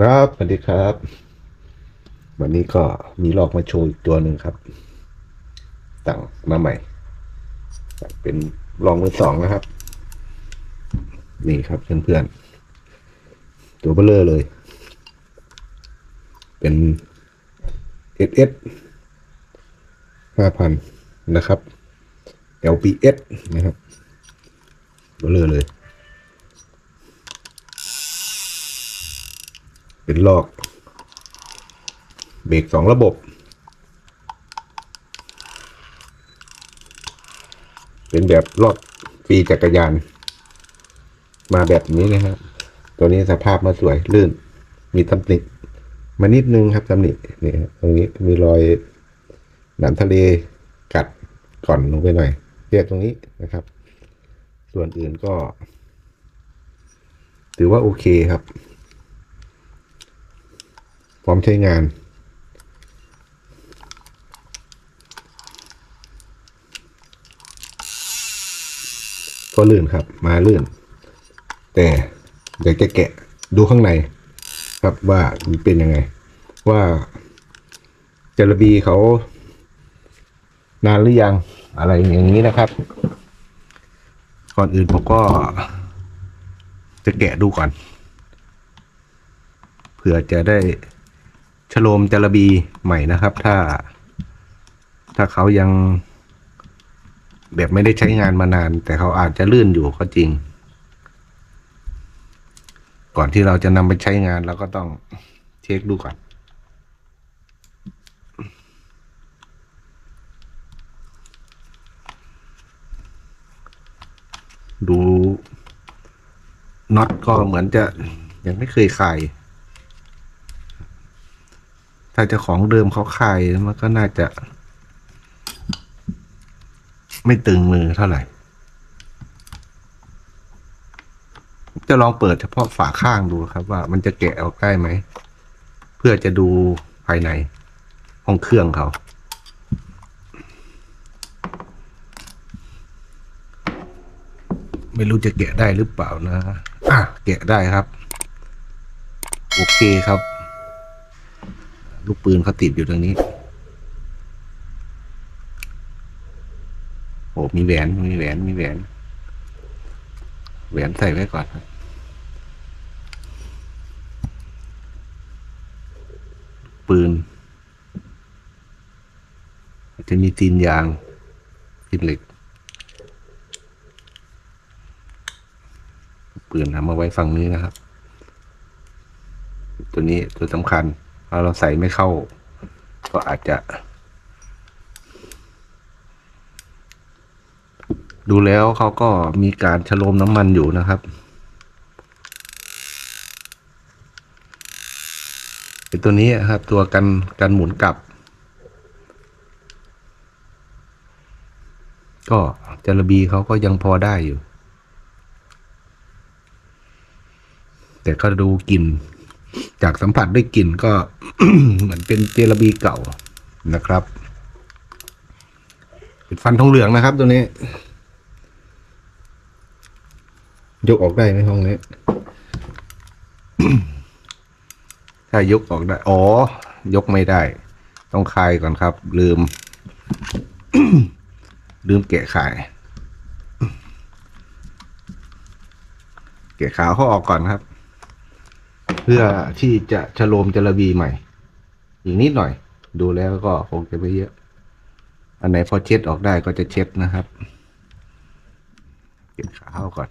ครับสวัสดีครับ วันนี้ก็มีลอกมาโชว์อีกตัวหนึ่งครับ สั่งมาใหม่ เป็นลองมือสองนะครับ นี่ครับเพื่อนๆ ตัวเบลเลอร์เลย เป็น SS ห้าพันนะครับ LPS นะครับเบลเลอร์เลย เป็นลอกเบรกสองระบบ เป็นแบบลอกฟรีจักรยาน มาแบบนี้นะครับ ตัวนี้สภาพมาสวยลื่น มีตำหนิมานิดนึงครับตำหนินี่ตรงนี้มีรอยหนามทะเลกัดก่อนลงไปหน่อยเรียกตรงนี้นะครับ ส่วนอื่นก็ ถือว่าโอเคครับ พร้อมใช้งาน ก็ลื่นครับมาลื่น แต่เดี๋ยวจะแกะดูข้างในครับว่ามันเป็นยังไง ว่าจระบีเขา นานหรือยังอะไรอย่างนี้นะครับ ก่อนอื่นผมก็ จะแกะดูก่อนเผื่อจะได้ ชโลมจระบีใหม่นะครับ ถ้า ถ้าเขายัง แบบไม่ได้ใช้งานมานาน แต่เขาอาจจะลื่นอยู่ก็จริง ก่อนที่เราจะนำไปใช้งานเราก็ต้องเช็คดูก่อนดูน็อตก็เหมือนจะยังไม่เคยคลายาจ้าของเดิมเขาคลายมันก็น่าจะ ไม่ตึงมือเท่าไหร่ จะลองเปิดเฉพาะฝาข้างดูครับว่ามันจะแกะออกได้ไหม เพื่อจะดูภายในห้องเครื่องเขาไม่รู้จะแกะได้หรือเปล่านะ อะ แกะได้ครับ โอเคครับ ลูกปืนเขาติดอยู่ตรงนี้ โอ้มีแหวนมีแหวนมีแหวนแหวนใส่ไว้ก่อนครับปืน จะมีตีนยางตีนเหล็ก ปืนทำมาไว้ฝั่งนี้นะครับ ตัวนี้ตัวสำคัญ ถ้าเราใส่ไม่เข้า ก็อาจจะ ดูแล้วเขาก็มีการชะโลมน้ำมันอยู่นะครับ เป็นตัวนี้ครับ ตัวกันกันหมุนกลับ ก็จระบีเขาก็ยังพอได้อยู่ แต่ก็ดูกลิ่น จากสัมผัสด้วยกลิ่นก็เหมือนเป็นเจลาบีเก่านะครับ เป็นฟันทองเหลืองนะครับ ตัวนี้ ยกออกได้ไหมห้องนี้ถ้ายกออกได้ อ๋อ ยกไม่ได้ ต้องคลายก่อนครับ ลืม ลืมแกะขาย แกะขาวเขาออกก่อนครับ เพื่อที่จะชโลมจระบีใหม่ อีกนิดหน่อย ดูแล้วก็คงจะไม่เยอะ อันไหนพอเช็ดออกได้ก็จะเช็ดนะครับเก็บขาเข้าก่อน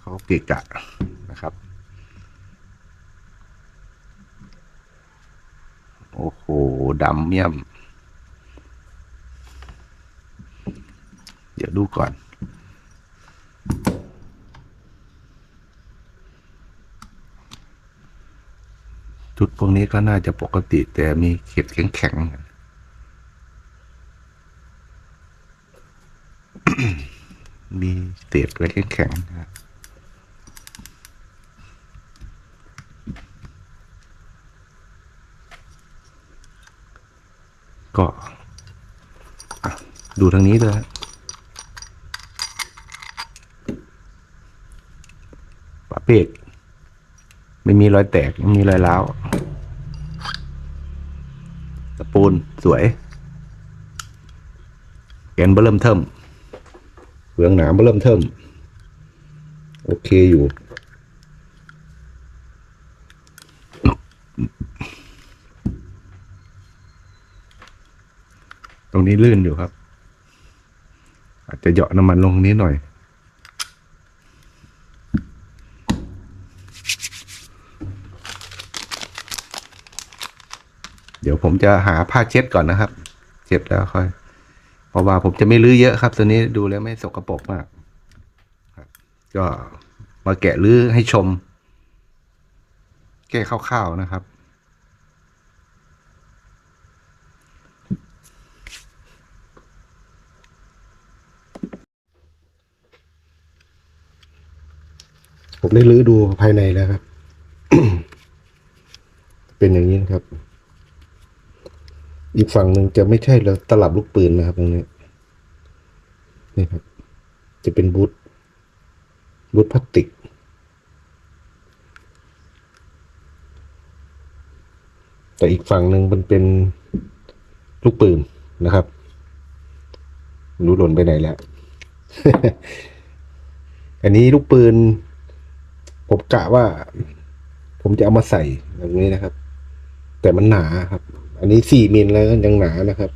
เขาเกะกะนะครับ โอ้โหดำเมี่ยม เดี๋ยวดูก่อน จุดพวกนี้ก็น่าจะปกติแต่มีเข็ดแข็งๆ มีเศษไว้แข็งๆนะครับก็ดูทางนี้ด้วยฮะฝาเบรก ไม่มีรอยแตกไม่มีรอยร้าวตะปูนสวยแกนเบร์เริ่มเทิมเฟืองหนาเบอร์เริ่มเทิมโอเคอยู่ตรงนี้ลื่นอยู่ครับ อาจจะเหยาะน้ำมันลงนี้หน่อย ดี๋ยวผมจะหาผ้าเช็ดก่อนนะครับเช็ดแล้วค่อย เพราะว่าผมจะไม่ลื้อเยอะครับ ตัวนี้ดูแล้วไม่สกปรกมากก็มาแกะลื้อให้ชม แก้คร่าวๆนะครับ ผมได้ลื้อดูภายในแล้วครับ เป็นอย่างนี้นะครับ อีกฝั่งหนึ่งจะไม่ใช่แล้วตลับลูกปืนนะครับตรงนี้นี่ครับ จะเป็นบูทบูทพลาสติก แต่อีกฝั่งหนึ่งมันเป็นลูกปืนนะครับ รู้หล่นไปไหนแล้ว อันนี้ลูกปืน ผมกะว่า ผมจะเอามาใส่แบบนี้นะครับ แต่มันหนาครับ อันนี้สี่มิลแล้วก็ยังหนานะครับ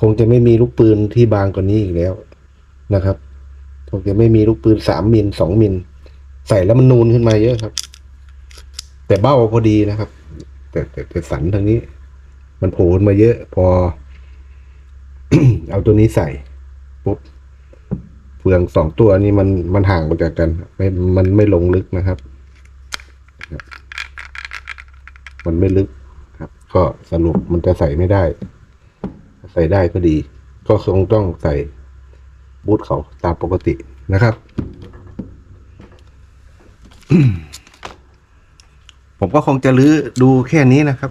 คงจะไม่มีลูกปืนที่บางกว่านี้อีกแล้วนะครับคงจะไม่มีลูกปืนสามมิลสองมิลใส่แล้วมันนูนขึ้นมาเยอะครับ แต่เบ้าพอดีนะครับ แต่แต่แต่สันทางนี้ มันโผล่มาเยอะ พอ เอาตัวนี้ใส่ปุ๊บเฟืองสองตัวนี้มันมันห่างออกจากกันไม่มันไม่ลงลึกนะครับ มันไม่ลึก ก็สรุปมันจะใส่ไม่ได้ ใส่ได้ก็ดี ก็คงต้องใส่บูทเขาตามปกตินะครับ ผมก็คงจะลื้อดูแค่นี้นะครับ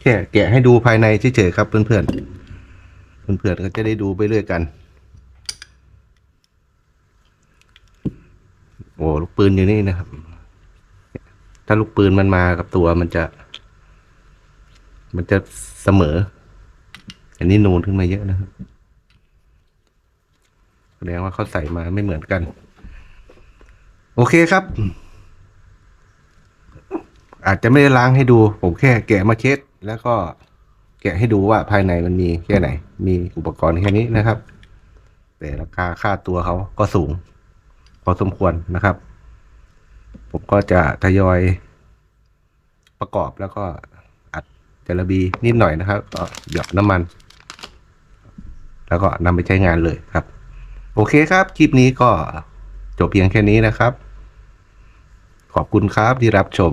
แค่แกะให้ดูภายในเฉยๆครับเพื่อนๆเพื่อนๆก็จะได้ดูไปเรื่อยกันโอ้ลูกปืนอยู่นี่นะครับ ถ้าลูกปืนมันมากับตัวมันจะ มันจะเสมอ อันนี้นูนขึ้นมาเยอะนะครับแสดงว่าเขาใส่มาไม่เหมือนกัน โอเคครับ อาจจะไม่ได้ล้างให้ดู ผมแค่แกะมาเช็ดแล้วก็แกะให้ดูว่าภายในมันมีแค่ไหน มีอุปกรณ์แค่นี้นะครับ แต่ราคาค่าตัวเขาก็สูงพอสมควรนะครับ ผมก็จะทยอยประกอบแล้วก็ จระบีนิดหน่อยนะครับก็หยอดน้ำมัน แล้วก็นำไปใช้งานเลยครับ โอเคครับ คลิปนี้ก็จบเพียงแค่นี้นะครับ ขอบคุณครับที่รับชม